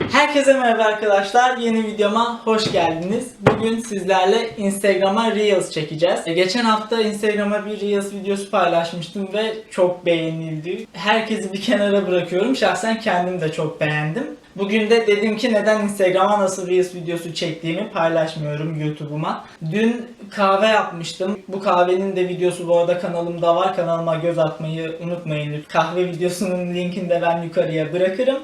Herkese merhaba arkadaşlar. Yeni videoma hoş geldiniz. Bugün sizlerle Instagram'a Reels çekeceğiz. E, Geçen hafta Instagram'a bir Reels videosu paylaşmıştım ve çok beğenildi. Herkesi bir kenara bırakıyorum. Şahsen kendim de çok beğendim. Bugün de dedim ki neden Instagram'a nasıl Reels videosu çektiğimi paylaşmıyorum YouTube'uma. Dün kahve yapmıştım. Bu kahvenin de videosu bu arada kanalımda var. Kanalıma göz atmayı unutmayın. Kahve videosunun linkini de ben yukarıya bırakırım.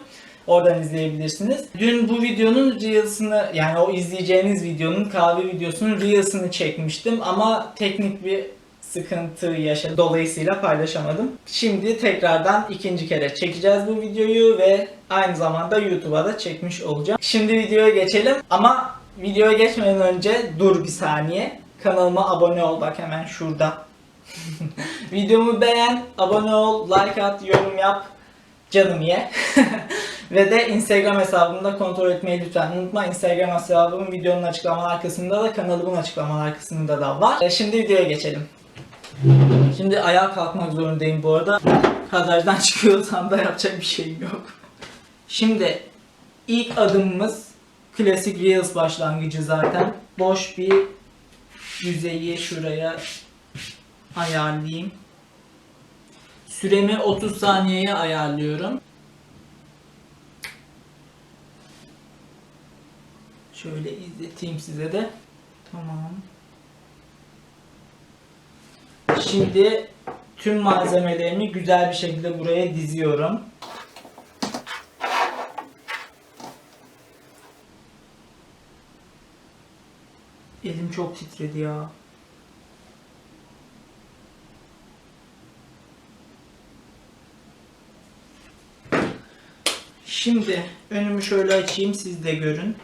Oradan izleyebilirsiniz. Dün bu videonun Reels'ını yani o izleyeceğiniz videonun kahve videosunun Reels'ını çekmiştim ama teknik bir sıkıntı yaşadım. Dolayısıyla paylaşamadım. Şimdi tekrardan ikinci kere çekeceğiz bu videoyu ve aynı zamanda YouTube'a da çekmiş olacağım. Şimdi videoya geçelim ama videoya geçmeden önce dur bir saniye. Kanalıma abone ol bak hemen şurada. Videomu beğen, abone ol, like at, yorum yap. Canım ye. Ve de Instagram hesabımda kontrol etmeyi lütfen unutma. Instagram hesabım videonun açıklamalar kısmında da kanalımın açıklamalar kısmında da var. E, Şimdi videoya geçelim. Şimdi ayağa kalkmak zorundayım bu arada. Kadrajdan çıkıyorsam da yapacak bir şeyim yok. Şimdi ilk adımımız klasik Reels başlangıcı zaten. Boş bir yüzeyi şuraya ayarlayayım. Süremi 30 saniyeye ayarlıyorum. Şöyle izleteyim size de. Tamam. Şimdi tüm malzemelerimi güzel bir şekilde buraya diziyorum. Elim çok titredi ya. Şimdi önümü şöyle açayım siz de görün.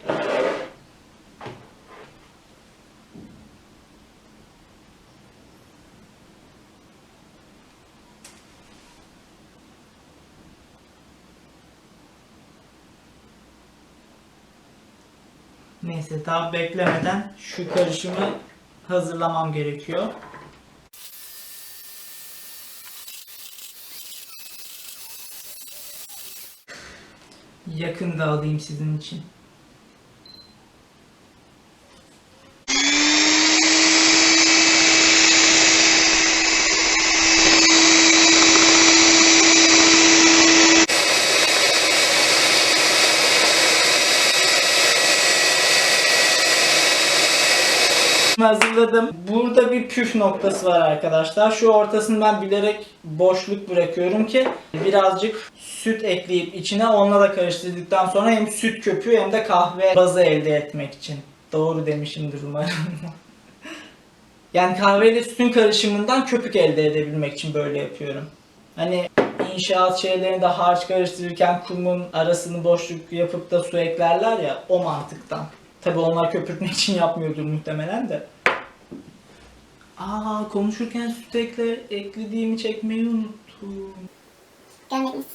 Neyse daha beklemeden şu karışımı hazırlamam gerekiyor. Yakın da alayım sizin için. Hazırladım. Burada bir püf noktası var arkadaşlar. Şu ortasını ben bilerek boşluk bırakıyorum ki birazcık süt ekleyip içine onunla da karıştırdıktan sonra hem süt köpüğü hem de kahve bazı elde etmek için. Doğru demişimdir umarım. yani kahveyle sütün karışımından köpük elde edebilmek için böyle yapıyorum. Hani inşaat şeylerinde harç karıştırırken kumun arasını boşluk yapıp da su eklerler ya o mantıktan. Tabi onlar köpürtmek için yapmıyordur muhtemelen de. Aa konuşurken süt ekle, eklediğimi çekmeyi unuttum. Görmediniz.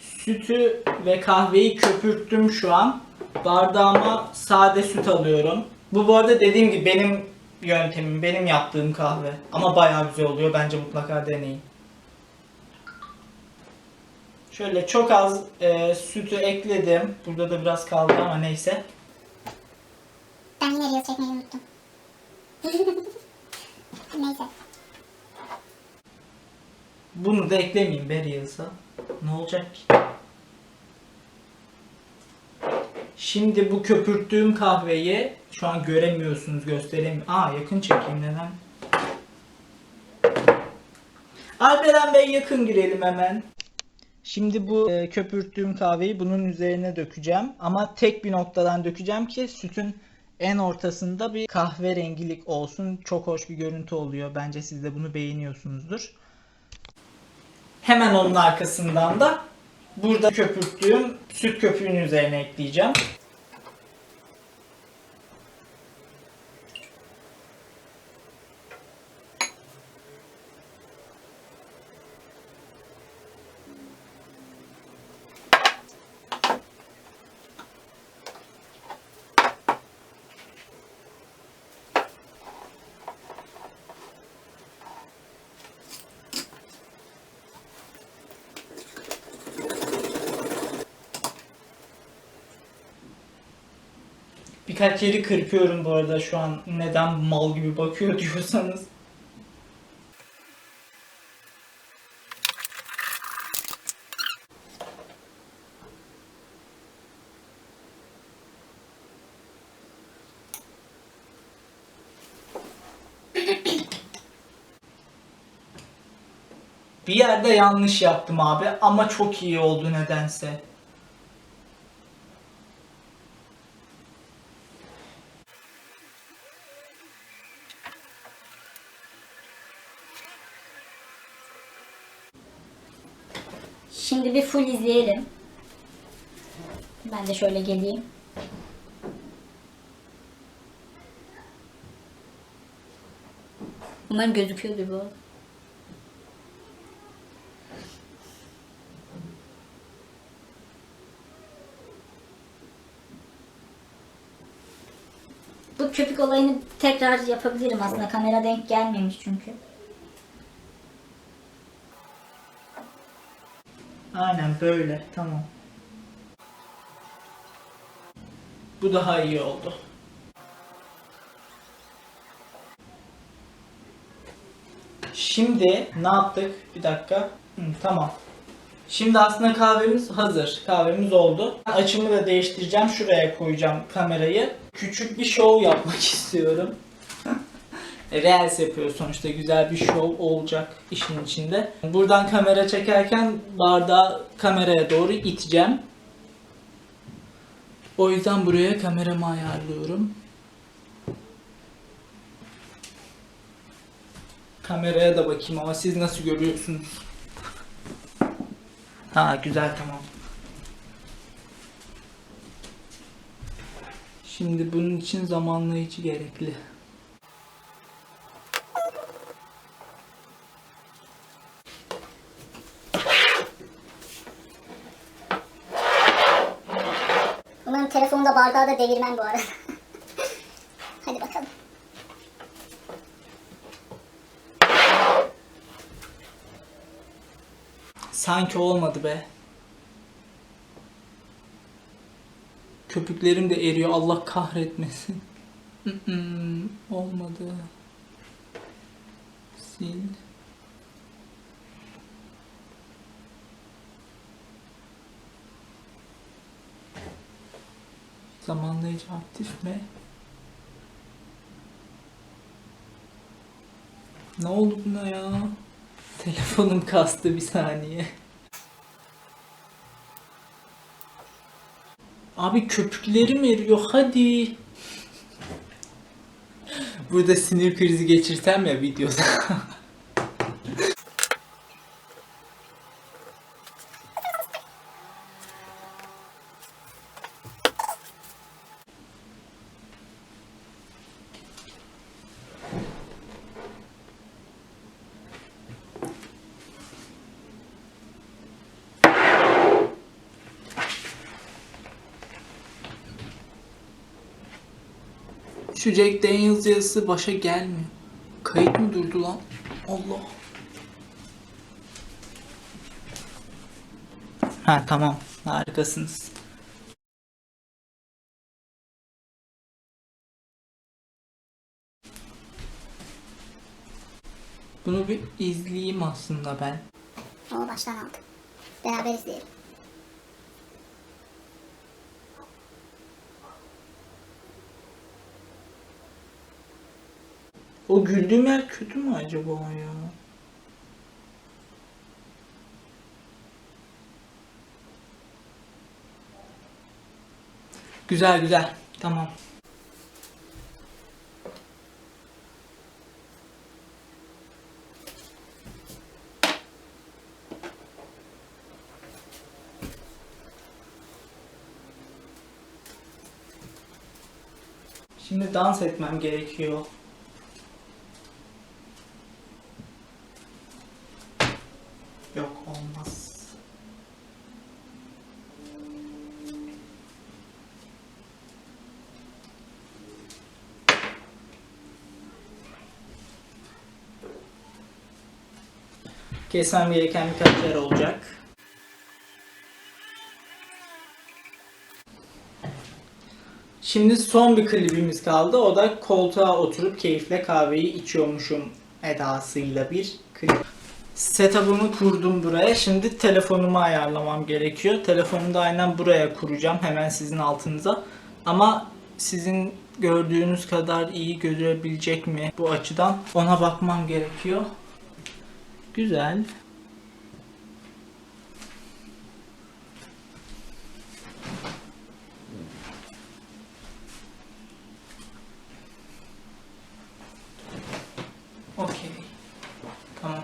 Sütü ve kahveyi köpürttüm şu an. Bardağıma sade süt alıyorum. Bu bu arada dediğim gibi benim yöntemim, benim yaptığım kahve. Ama bayağı güzel oluyor. Bence mutlaka deneyin. Şöyle çok az e, sütü ekledim. Burada da biraz kaldı ama neyse. Ben yine Reels çekmeyi unuttum. Neyse. Bunu da eklemeyeyim be Reels'a. Ne olacak ki? Şimdi bu köpürttüğüm kahveyi şu an göremiyorsunuz göstereyim. Aa yakın çekeyim neden? Alperen Bey yakın girelim hemen. Şimdi bu e, köpürttüğüm kahveyi bunun üzerine dökeceğim. Ama tek bir noktadan dökeceğim ki sütün en ortasında bir kahverengilik olsun. Çok hoş bir görüntü oluyor. Bence siz de bunu beğeniyorsunuzdur. Hemen onun arkasından da burada köpürttüğüm süt köpüğünün üzerine ekleyeceğim. Birkaç yeri kırpıyorum bu arada şu an neden mal gibi bakıyor diyorsanız. Bir yerde yanlış yaptım abi ama çok iyi oldu nedense. Şimdi bir full izleyelim. Ben de şöyle geleyim. Umarım gözüküyordur bu. Bu köpük olayını tekrar yapabilirim aslında. Kamera denk gelmemiş çünkü. Aynen böyle tamam. Bu daha iyi oldu. Şimdi ne yaptık? Bir dakika. Hı, tamam. Şimdi aslında kahvemiz hazır. Kahvemiz oldu. Açımı da değiştireceğim. Şuraya koyacağım kamerayı. Küçük bir şov yapmak istiyorum. Reels yapıyor sonuçta güzel bir şov olacak işin içinde. Buradan kamera çekerken bardağı kameraya doğru iteceğim. O yüzden buraya kameramı ayarlıyorum. Kameraya da bakayım ama siz nasıl görüyorsunuz? Ha güzel tamam. Şimdi bunun için zamanlayıcı gerekli. Umarım telefonda bardağı da devirmem bu arada. Hadi bakalım. Sanki olmadı be. Köpüklerim de eriyor. Allah kahretmesin. Olmadı. Sil. Zamanlayıcı aktif mi? Ne oldu buna ya? Telefonum kastı bir saniye. Abi köpüklerim eriyor hadi. Burada sinir krizi geçirsem ya videoda. Şu Jack Daniels yazısı başa gelmiyor. Kayıt mı durdu lan? Allah. Ha tamam. Harikasınız. Bunu bir izleyeyim aslında ben. O baştan aldı. Beraber izleyelim. O güldüğüm yer kötü mü acaba ya? Güzel güzel. Tamam. Şimdi dans etmem gerekiyor. Yok olmaz. Kesmem gereken birkaç yer olacak. Şimdi son bir klibimiz kaldı. O da koltuğa oturup keyifle kahveyi içiyormuşum edasıyla bir klip. Setup'ımı kurdum buraya. Şimdi telefonumu ayarlamam gerekiyor. Telefonumu da aynen buraya kuracağım. Hemen sizin altınıza. Ama sizin gördüğünüz kadar iyi görebilecek mi bu açıdan ona bakmam gerekiyor. Güzel. Okey. Tamam.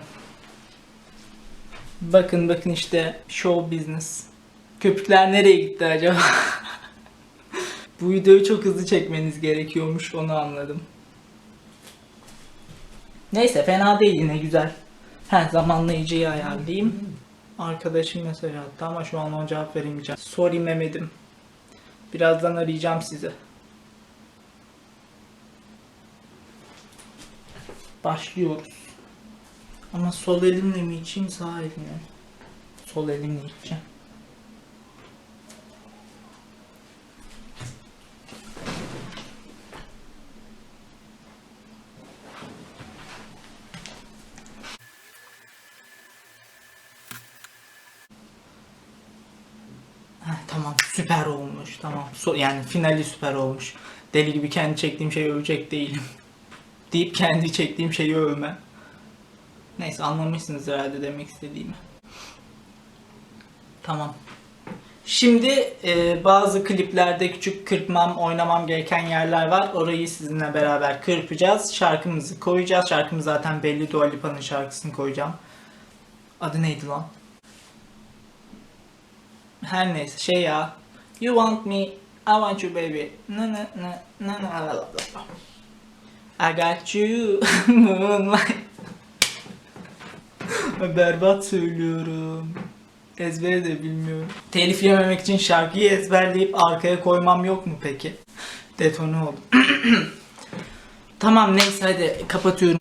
Bakın bakın işte show business. Köpükler nereye gitti acaba? Bu videoyu çok hızlı çekmeniz gerekiyormuş onu anladım. Neyse fena değil yine güzel. He zamanlayıcıyı ayarlayayım. Arkadaşım mesaj attı ama şu an ona cevap veremeyeceğim. Sorry Mehmet'im. Birazdan arayacağım sizi. Başlıyoruz. Ama sol elimle mi içeyim sağ elimle? Sol elimle içeceğim. Heh, tamam süper olmuş tamam. So- yani finali süper olmuş. Deli gibi kendi çektiğim şeyi övecek değilim. Deyip kendi çektiğim şeyi övme. Neyse anlamışsınız herhalde demek istediğimi. Tamam. Şimdi e, bazı kliplerde küçük kırpmam oynamam gereken yerler var. Orayı sizinle beraber kırpacağız. Şarkımızı koyacağız. Şarkımız zaten belli Dua Lipa'nın şarkısını koyacağım. Adı neydi lan? Her neyse şey ya. You want me, I want you baby. Na na na na na la la la. I got you moonlight. Berbat söylüyorum. Ezbere de bilmiyorum. Telif yememek için şarkıyı ezberleyip arkaya koymam yok mu peki? Detone oldum. tamam neyse hadi kapatıyorum.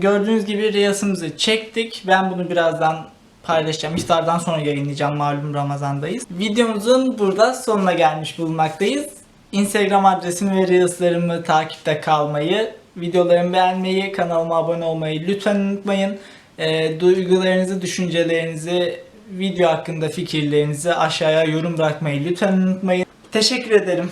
Gördüğünüz gibi Reels'ımızı çektik. Ben bunu birazdan paylaşacağım. İftardan sonra yayınlayacağım. Malum Ramazan'dayız. Videomuzun burada sonuna gelmiş bulunmaktayız. Instagram adresimi ve Reels'larımı takipte kalmayı, videolarımı beğenmeyi, kanalıma abone olmayı lütfen unutmayın. Ee, duygularınızı, düşüncelerinizi, video hakkında fikirlerinizi aşağıya yorum bırakmayı lütfen unutmayın. Teşekkür ederim.